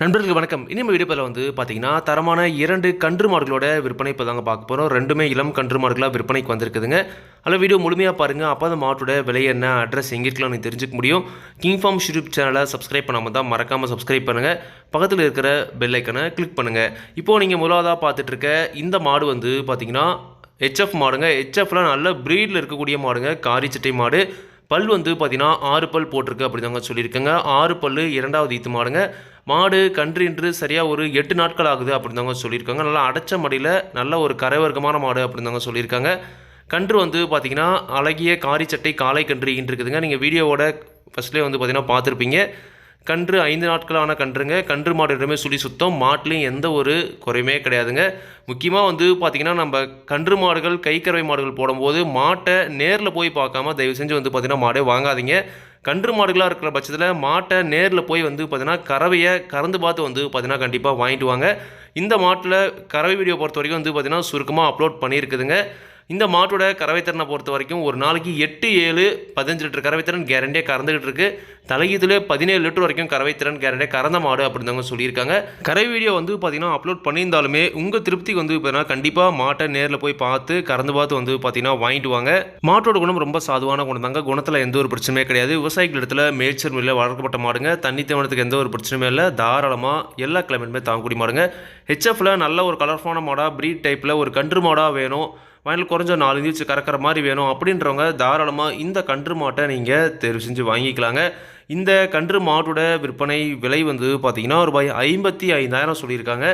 நண்பர்களுக்கு வணக்கம். இனிமேல் வீடியோவில் வீடியோ பதில் வந்து பார்த்தீங்கன்னா தரமான இரண்டு கன்று மாடுகளோட விற்பனை இப்போ தாங்க பார்க்க போகிறோம் ரெண்டுமே இளம் கன்று மாடுகளாக விற்பனைக்கு வந்திருக்குதுங்க. அதில் வீடியோ முழுமையாக பாருங்கள் அப்போ அந்த மாட்டோட விலை என்ன அட்ரஸ் எங்கே இருக்கலாம் தெரிஞ்சுக்க முடியும். கிங் ஃபார்ம் யூடியூப் சேனலை சப்ஸ்கிரைப் பண்ணாமல் தான் மறக்காமல் சப்ஸ்கிரைப் பண்ணுங்கள் பக்கத்தில் இருக்கிற பெல் ஐக்கனை கிளிக் பண்ணுங்கள் இப்போது நீங்கள் முதலாவதாக பார்த்துட்டு இருக்க இந்த மாடு வந்து பார்த்தீங்கன்னா ஹெச்எஃப் மாடுங்க. ஹெச்எஃப்ல நல்ல ப்ரீடில் இருக்கக்கூடிய மாடுங்க. காரிச்சட்டை மாடு. பல் வந்து பார்த்தீங்கன்னா ஆறு பல் போட்டிருக்கு அப்படி தாங்க சொல்லியிருக்கேங்க. ஆறு பல் இரண்டாவது ஈத்து மாடுங்க. மாடு கன்று இன்று சரியாக ஒரு எட்டு நாட்கள் ஆகுது அப்படின்னு தாங்க சொல்லியிருக்காங்க. நல்லா அடைச்ச மடியில் நல்ல ஒரு கரைவர்க்கமான மாடு அப்படின்னு தாங்க சொல்லியிருக்காங்க. கன்று வந்து பார்த்தீங்கன்னா அழகிய காரிச்சட்டை காளை கன்று இருக்குதுங்க. நீங்கள் வீடியோவோட ஃபஸ்ட்லேயே வந்து பார்த்தீங்கன்னா பார்த்துருப்பீங்க. கன்று ஐந்து நாட்களான கன்றுங்க. கன்று மாடு இடமே சுழி சுத்தம். மாட்டிலையும் எந்த ஒரு குறையுமே கிடையாதுங்க. முக்கியமாக வந்து பார்த்திங்கன்னா நம்ம கன்று மாடுகள் கைக்கறவை மாடுகள் போடும்போது மாட்டை நேரில் போய் பார்க்காம தயவு செஞ்சு வந்து பார்த்திங்கன்னா மாடே வாங்காதீங்க. கன்று மாடுகளாக இருக்கிற பட்சத்தில் மாட்டை நேரில் போய் வந்து பார்த்தீங்கன்னா கறவையை கறந்து பார்த்து வந்து பார்த்திங்கன்னா கண்டிப்பாக வாங்கிட்டு வாங்க. இந்த மாட்டில் கறவை வீடியோ பொறுத்த வரைக்கும் வந்து பார்த்திங்கன்னா சுருக்கமாக அப்லோட் பண்ணியிருக்குதுங்க. இந்த மாட்டோட கறவைத்திறனை பொறுத்த வரைக்கும் ஒரு நாளைக்கு எட்டு ஏழு பதினஞ்சு லிட்டர் கறவைத்திறன் கேரண்டியாக கறந்துகிட்டு இருக்கு. தலையீத்துல பதினேழு லிட்டர் வரைக்கும் கறவைத்திறன் கேரண்டியாக கறந்த மாடு அப்படின்னு சொல்லியிருக்காங்க. கறவை வீடியோ வந்து பார்த்தீங்கன்னா அப்லோட் பண்ணியிருந்தாலுமே உங்கள் திருப்திக்கு வந்து பார்த்தீங்கன்னா கண்டிப்பாக மாட்டை நேரில் போய் பார்த்து கறந்து பார்த்து வந்து பார்த்தீங்கன்னா வாங்கிட்டு வாங்க. மாட்டோட குணம் ரொம்ப சாதுவான குணம் தாங்க குணத்தில் எந்த ஒரு பிரச்சனையுமே கிடையாது. விவசாயிகள் இடத்துல மேய்ச்சல் முறையில் வளர்க்கப்பட்ட மாடுங்க. தண்ணி தேவனத்துக்கு எந்த ஒரு பிரச்சனையும் இல்லை. தாராளமாக எல்லா கிளைமேட்டுமே தாங்கக்கூடிய மாடுங்க. ஹெச்எஃப்ல நல்ல ஒரு கலர்ஃபுல்லான மாடாக ப்ரீட் டைப்பில் ஒரு கன்று மாடாக வேணும். வயலில் குறைஞ்ச நாலு இன்ச்சு கறக்கிற மாதிரி வேணும் அப்படின்றவங்க தாராளமாக இந்த கன்று மாட்டை நீங்கள் தேர்வு செஞ்சு வாங்கிக்கலாங்க. இந்த கன்று மாட்டோட விற்பனை விலை வந்து பார்த்தீங்கன்னா ரூபாய் ஐம்பத்தி ஐந்தாயிரம் சொல்லியிருக்காங்க.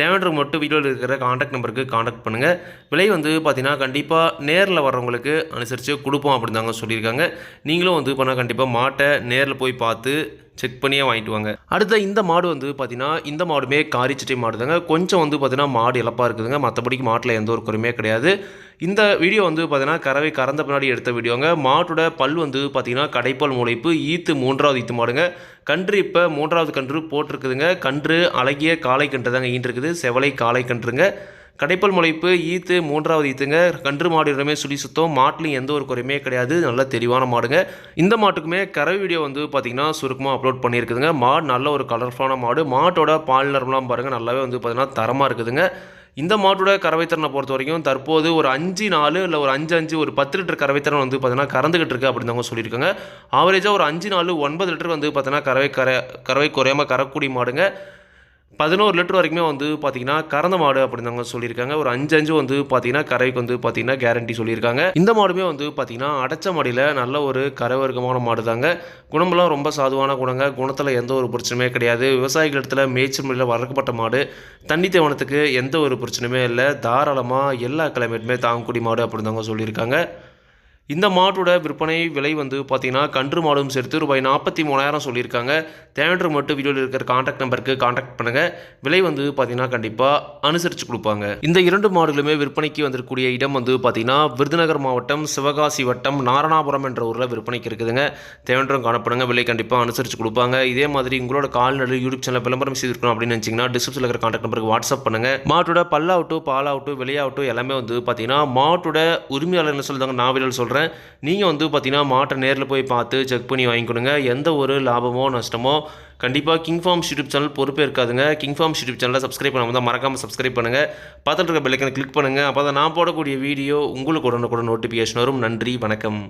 தேவைன்றவங்க மட்டும் வீடியோவில் இருக்கிற காண்டாக்ட் நம்பருக்கு காண்டாக்ட் பண்ணுங்கள் விலை வந்து பார்த்தீங்கன்னா கண்டிப்பாக நேரில் வர்றவங்களுக்கு அனுசரித்து கொடுப்போம் அப்படின்னு தாங்க சொல்லியிருக்காங்க. நீங்களும் வந்து பண்ணால் கண்டிப்பாக மாட்டை நேரில் போய் பார்த்து செக் பண்ணியே வாங்கிட்டு வாங்க. அடுத்த இந்த மாடு வந்து பார்த்தீங்கன்னா இந்த மாடுமே காரிச்சிட்டே மாடு தாங்க கொஞ்சம் வந்து பார்த்தீங்கன்னா மாடு இழப்பாக இருக்குதுங்க. மற்றபடிக்கு மாட்டில் எந்த ஒரு குறையுமே கிடையாது. இந்த வீடியோ வந்து பார்த்தீங்கன்னா கறவை கறந்த பின்னாடி எடுத்த வீடியோங்க. மாட்டோட பல் வந்து பார்த்தீங்கன்னா கடைப்பால் முளைப்பு ஈத்து மூன்றாவது ஈத்து மாடுங்க. கன்று இப்போ மூன்றாவது கன்று போட்டிருக்குதுங்க. கன்று அழகிய காளை கன்று தாங்க ஈன்றிருக்குது. செவலை காளை கன்றுங்க. கடைப்பல் முளைப்பு ஈத்து மூன்றாவது ஈத்துங்க. கன்று மாடு இடமே சுழி சுத்தம். மாட்டிலையும் எந்த ஒரு குறையுமே கிடையாது. நல்ல தெளிவான மாடுங்க. இந்த மாட்டுக்குமே கறவை வீடியோ வந்து பார்த்திங்கன்னா சுருக்கமாக அப்லோட் பண்ணியிருக்குதுங்க. மாடு நல்ல ஒரு கலர்ஃபுல்லான மாடு. மாட்டோட பால் நிறம்லாம் பாருங்கள் நல்லாவே வந்து பார்த்திங்கன்னா தரமாக இருக்குதுங்க. இந்த மாட்டோட கறவைத்திறனை பொறுத்த வரைக்கும் தற்போது ஒரு அஞ்சு நாலு இல்லை ஒரு அஞ்சு அஞ்சு ஒரு பத்து லிட்டர் கறவைத்திறன் வந்து பார்த்தீங்கன்னா கறந்துகிட்டு இருக்கு அப்படின்னு சொல்லியிருக்காங்க. ஆவரேஜாக ஒரு அஞ்சு நாலு ஒன்பது லிட்டர் வந்து பார்த்தீங்கன்னா கறவை கரை கறவை குறையாமல் கறக்கூடிய மாடுங்க. பதினோரு லிட்டர் வரைக்குமே வந்து பார்த்தீங்கன்னா கறந்த மாடு அப்படின்னு சொல்லியிருக்காங்க. ஒரு அஞ்சு அஞ்சு வந்து பார்த்தீங்கன்னா கரைக்கு வந்து பார்த்தீங்கன்னா கேரண்டி சொல்லியிருக்காங்க. இந்த மாடுமே வந்து பார்த்தீங்கன்னா அடைச்ச மாடியில் நல்ல ஒரு கரைவர்க்கமான மாடு தாங்க குணமெல்லாம் ரொம்ப சாதுவான குணங்க. குணத்தில் எந்த ஒரு பிரச்சனையுமே கிடையாது. விவசாயிகள் இடத்துல மேய்ச்சல் முறையில் வளர்க்கப்பட்ட மாடு. தண்ணி தேவனத்துக்கு எந்த ஒரு பிரச்சனையுமே இல்லை. தாராளமாக எல்லா கிளைமேட்டுமே தாங்கக்கூடிய மாடு அப்படின்னு சொல்லியிருக்காங்க. இந்த மாட்டோட விற்பனை விலை வந்து பார்த்தீங்கன்னா கன்று மாடும் சேர்த்து ரூபாய் நாற்பத்தி மூணாயிரம் சொல்லியிருக்காங்க. தேவையான மட்டும் வீடியோவில் இருக்கிற காண்டாக்ட் நம்பருக்கு காண்டாக்ட் பண்ணுங்கள் விலை வந்து பார்த்தீங்கன்னா கண்டிப்பாக அனுசரித்து கொடுப்பாங்க. இந்த இரண்டு மாடுகளுமே விற்பனைக்கு வந்திருக்கக்கூடிய இடம் வந்து பார்த்தீங்கன்னா விருதுநகர் மாவட்டம் சிவகாசி வட்டம் நாரணாபுரம் என்ற ஊரில் விற்பனைக்கு இருக்குதுங்க. தேவையான காணப்படுங்க. விலை கண்டிப்பாக அனுசரித்து கொடுப்பாங்க. இதே மாதிரி உங்களோட கால்நடை யூடியூப் சேனல் விளம்பரம் செய்திருக்கணும் அப்படின்னு நினச்சிங்கன்னா டிஸ்கிரிப்ஷனில் இருக்கிற காண்டாக்ட் நம்பருக்கு வாட்ஸ்அப் பண்ணுங்கள் மாட்டோட பல்லாகட்டும் பாலாகட்டும் விலையாகட்டும் எல்லாமே வந்து பார்த்தீங்கன்னா மாட்டோட உரிமையாளர்னு சொல்கிறாங்க சொல்லுறாங்க நான் சொல்கிறேன் நீங்கள் வந்து பார்த்திங்கன்னா மாட்டை நேரில் போய் பார்த்து செக் பண்ணி வாங்கிக்கணுங்க எந்த ஒரு லாபமோ நஷ்டமோ கண்டிப்பாக கிங் ஃபார்ம் யூடியூப் சேனல் பொறுப்பே இருக்காதுங்க. கிங் ஃபார்ம் யூடியூப் சேனலை சப்ஸ்கிரைப் பண்ணாமல் தான் மறக்காமல் சப்ஸ்கிரைப் பண்ணுங்கள் பார்த்துட்டு இருக்க பெல்லைக்கனை கிளிக் பண்ணுங்கள் அப்போ தான் நான் போடக்கூடிய வீடியோ உங்களுக்கு உடனுக்குடன் நோட்டிஃபிகேஷன் வரும். நன்றி வணக்கம்.